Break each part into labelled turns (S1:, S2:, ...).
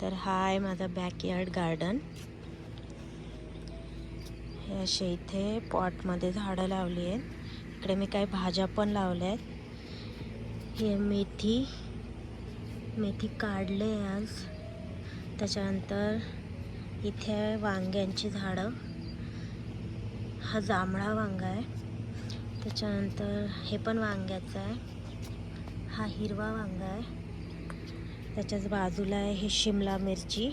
S1: तर हा आहे माझा बॅकयार्ड गार्डन हे असे इथे पॉटमध्ये झाडं लावली आहेत. इकडे मी काही भाज्या पण लावल्या आहेत. हे मेथी मेथी काढले आज. त्याच्यानंतर इथे वांग्यांची झाडं. हा जांभळा वांगा आहे. त्याच्यानंतर हे पण वांग्याचं आहे. हा हिरवा वांगा आहे. त्याच्याच बाजूला आहे हे शिमला मिरची.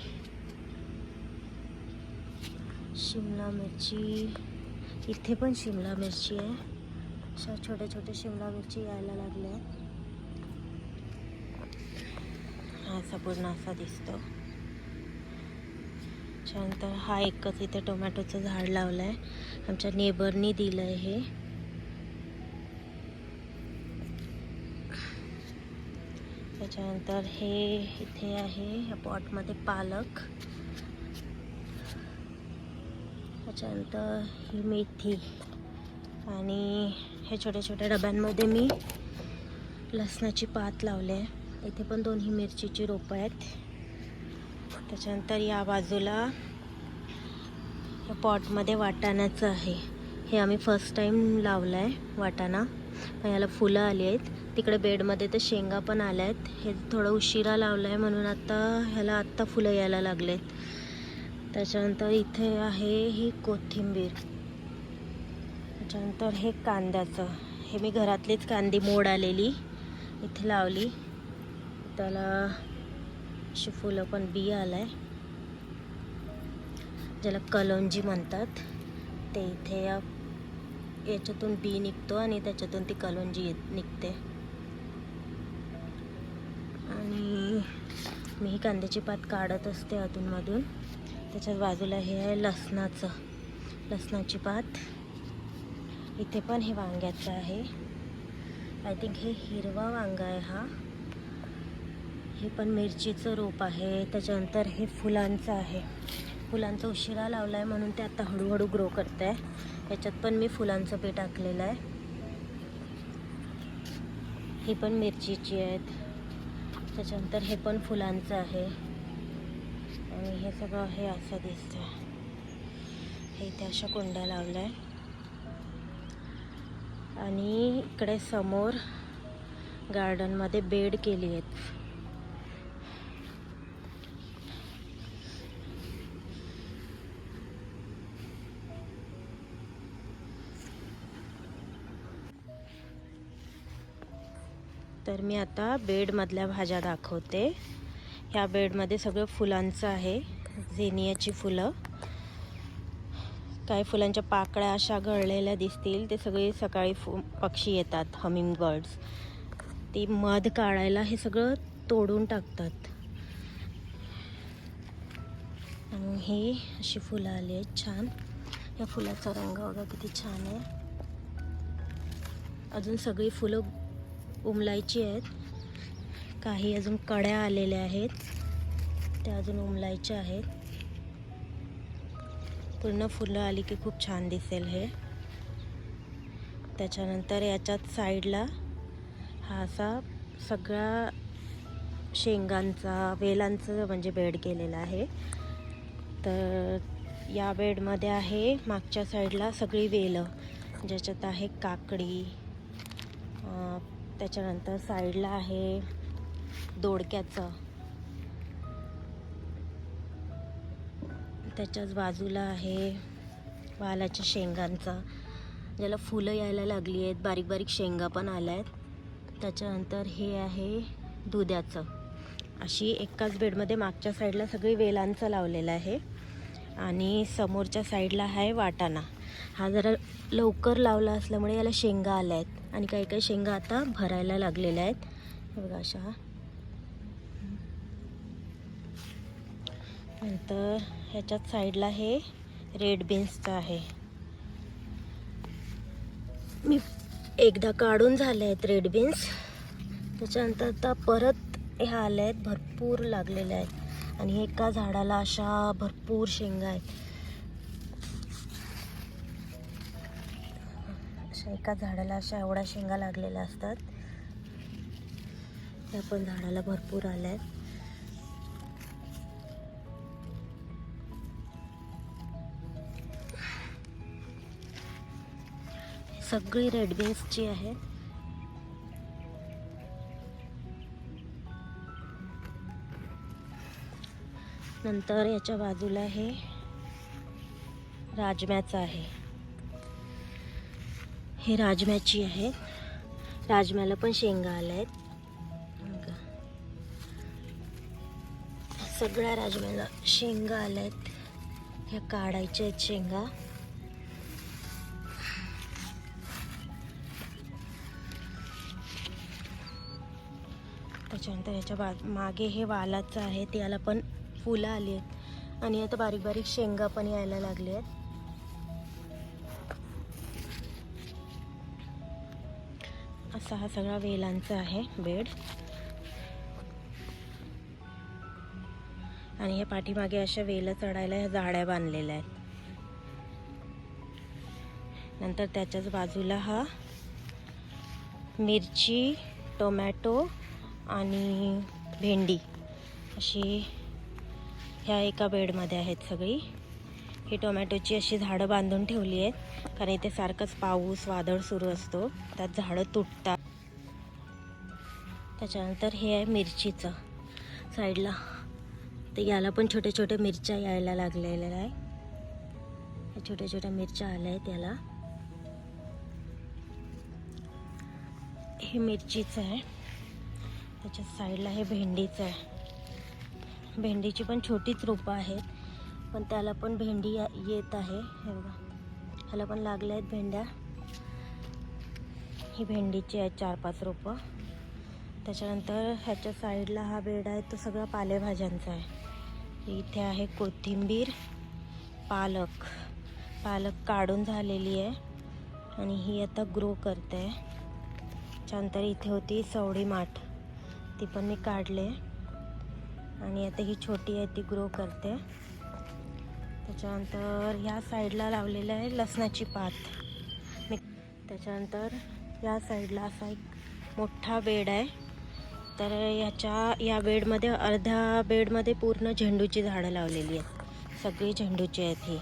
S1: शिमला मिरची. इथे पण शिमला मिरची आहे. अशा छोट्या छोट्या शिमला मिरची यायला लागल्या आहेत. हा असा पूर्ण असा दिसतो. त्यानंतर हा एकच इथे टोमॅटोचं झाड लावलं आहे आमच्या नेबरनी दिलं आहे हे. त्याच्यानंतर हे इथे आहे या पॉटमध्ये पालक. त्याच्यानंतर ही मेथी. आणि हे छोट्या छोट्या डब्यांमध्ये मी लसणाची पात लावले आहे. इथे पण दोन ही मिरचीची रोपं आहेत. त्याच्यानंतर या बाजूला या पॉटमध्ये वाटाण्याचं आहे. हे आम्ही फर्स्ट टाईम लावलं आहे वाटाणा. ह्याला याला फुलं आली आहेत. तिकडे बेडमध्ये तर शेंगा पण आल्या आहेत. हे थोडं उशिरा लावलं आहे म्हणून आत्ता ह्याला आत्ता फुलं यायला लागलेत. त्याच्यानंतर इथे आहे ही कोथिंबीर. त्याच्यानंतर हे कांद्याचं. हे मी घरातलीच कांदी मोड आलेली. इथे लावली. त्याला अशी फुलं पण बी आलं आहे ज्याला कलोंजी म्हणतात. ते इथे या याच्यातून बी निघतो आणि त्याच्यातून ती कलोंजी येत निघते. आणि मी ही कांद्याची पात काढत असते अधूनमधून. त्याच्याच बाजूला हे आहे लसणाचं लसणाची पात. इथे पण हे वांग्याचं आहे. आय थिंक हे हिरवा वांगा आहे हा. हे पण मिरचीचं रोप आहे. त्याच्यानंतर हे फुलांचं आहे. फुलांचं उशिरा लावला आहे म्हणून ते आता हळूहळू ग्रो करत आहे याच्यात पण मी फुलांचं बी टाकलेलं आहे. ही पण मिरचीची आहेत. त्याच्यानंतर हे पण फुलांचं आहे. आणि हे सगळं हे असं दिसतं हे इथे अशा कुंड्या लावल्या. आहे आणि इकडे समोर गार्डनमध्ये बेड केली आहेत. तर मी आता बेडमधल्या भाज्या दाखवते. ह्या बेडमध्ये सगळं फुलांचं आहे. झेनियाची फुलं. काही फुलांच्या पाकळ्या अशा गळलेल्या दिसतील. ते सगळे सकाळी फु पक्षी येतात हमिंग बर्ड्स ती मध काढायला हे सगळं तोडून टाकतात. आणि ही अशी फुलं आली आहेत छान. या फुलाचा रंग बघा किती छान आहे. अजून सगळी फुलं उमलायची आहेत. काही अजून कड्या आलेल्या आहेत. त्या अजून उमलायच्या आहेत. पूर्ण फुलं आली की खूप छान दिसेल हे. त्याच्यानंतर याच्यात साईडला हा असा सगळा शेंगांचा वेलांचं म्हणजे बेड केलेला आहे. तर या बेडमध्ये आहे मागच्या साईडला सगळी वेलं. ज्याच्यात आहे काकडी त्याच्यानंतर साईडला आहे दोडक्याचं. त्याच्याच बाजूला आहे वालाच्या शेंगांचा. ज्याला फुलं यायला लागली आहेत बारीक बारीक शेंगा पण आल्या आहेत त्याच्यानंतर हे आहे दुध्याचं अशी एकाच बेडमध्ये मागच्या साईडला सगळी वेलांचं लावलेलं आहे. आणि समोरच्या साईडला आहे वाटाणा. हा जरा लवकर लावला असल्यामुळे याला शेंगा आल्या आहेत. आणि काही काही शेंगा आता भरायला लागलेल्या आहेत. बघा अशा. नंतर ह्याच्यात साईडला हे रेड बीन्सचं आहे. मी एकदा काढून झाले आहेत रेड बीन्स. त्याच्यानंतर आता परत ह्या आल्या आहेत. भरपूर लागलेल्या आहेत. आणि एका झाडाला अशा भरपूर शेंगा आहेत. अशा एका झाडाला अशा एवढ्या शेंगा लागलेल्या असतात. त्या पण झाडाला भरपूर आल्या आहेत सगळी रेड बीन्सची आहे. नंतर याच्या बाजूला हे राजम्याचं आहे. हे राजम्याची आहे. राजम्याला पण शेंगा आल्या आहेत सगळ्या राजम्याला शेंगा आल्या आहेत ह्या काढायच्या आहेत शेंगा. त्याच्यानंतर ह्याच्या बा मागे हे वालाचं आहे त्याला पण फुलं आली आहेत. आणि आता बारीक बारीक शेंगा पण यायला लागले आहेत असा हा सगळा वेलांचा आहे बेड. आणि या पाठीमागे अशा वेलं चढायला ह्या जाड्या बांधलेल्या आहेत. नंतर त्याच्याच बाजूला हा मिरची टोमॅटो आणि भेंडी अशी ह्या एका बेडमध्ये आहेत सगळी. ही टोमॅटोची अशी झाडं बांधून ठेवली आहेत. कारण इथे सारखंच पाऊस वादळ सुरू असतो. त्यात झाडं तुटतात. त्याच्यानंतर हे आहे मिरचीचं. साईडला. तर याला पण छोट्या छोट्या मिरच्या यायला लागलेल्या आहे. छोट्या छोट्या मिरच्या आल्या आहेत याला. हे मिरचीचं आहे. त्याच्या साईडला हे भेंडीचं आहे. भेंडीची पण छोटीच रोपं आहेत. पण त्याला पण भेंडी येत आहे. हे बघा. ह्याला पण लागल्या आहेत भेंड्या. ही भेंडीची आहेत चार पाच रोपं. त्याच्यानंतर ह्याच्या साईडला हा बेड आहे. तो सगळा पालेभाज्यांचा आहे. इथे आहे कोथिंबीर पालक. पालक काढून झालेली आहे. आणि ही आता ग्रो करते. आहे त्यानंतर इथे होती सवडी माठ. ती पण मी काढले. आणि आता ही छोटी आहे ती ग्रो करते. त्याच्यानंतर ह्या साईडला लावलेलं आहे लसणाची पात. मी त्याच्यानंतर या साईडला असा एक मोठा बेड आहे. तर ह्याच्या या बेडमध्ये अर्ध्या बेडमध्ये पूर्ण झेंडूची झाडं लावलेली आहेत. सगळी झेंडूची आहेत ही.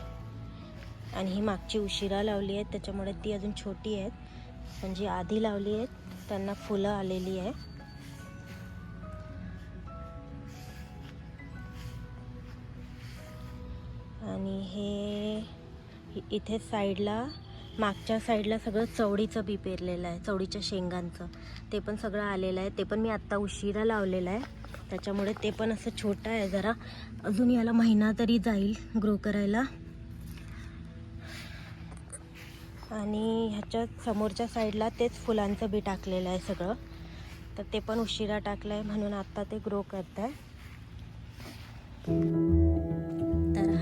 S1: आणि ही मागची उशिरा लावली आहेत त्याच्यामुळे ती अजून छोटी आहेत. पण जी आधी लावली आहेत त्यांना फुलं आलेली आहे आणि हे इथे साईडला मागच्या साईडला सगळं चवडीचं बी पेरलेलं आहे चवडीच्या शेंगांचं. ते पण सगळं आलेलं आहे. ते पण मी आत्ता उशिरा लावलेलं आहे. त्याच्यामुळे ते पण असं छोटं आहे जरा. अजून याला महिना तरी जाईल ग्रो करायला. आणि ह्याच्या समोरच्या साईडला तेच फुलांचं बी टाकलेलं आहे सगळं. तर ते पण उशिरा टाकलं आहे म्हणून आत्ता ते ग्रो करत आहे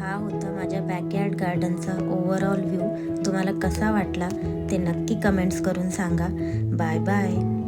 S1: हा होता माझ्या बॅकयार्ड गार्डनचा ओव्हरऑल व्ह्यू तुम्हाला कसा वाटला ते नक्की कमेंट्स करून सांगा. Bye bye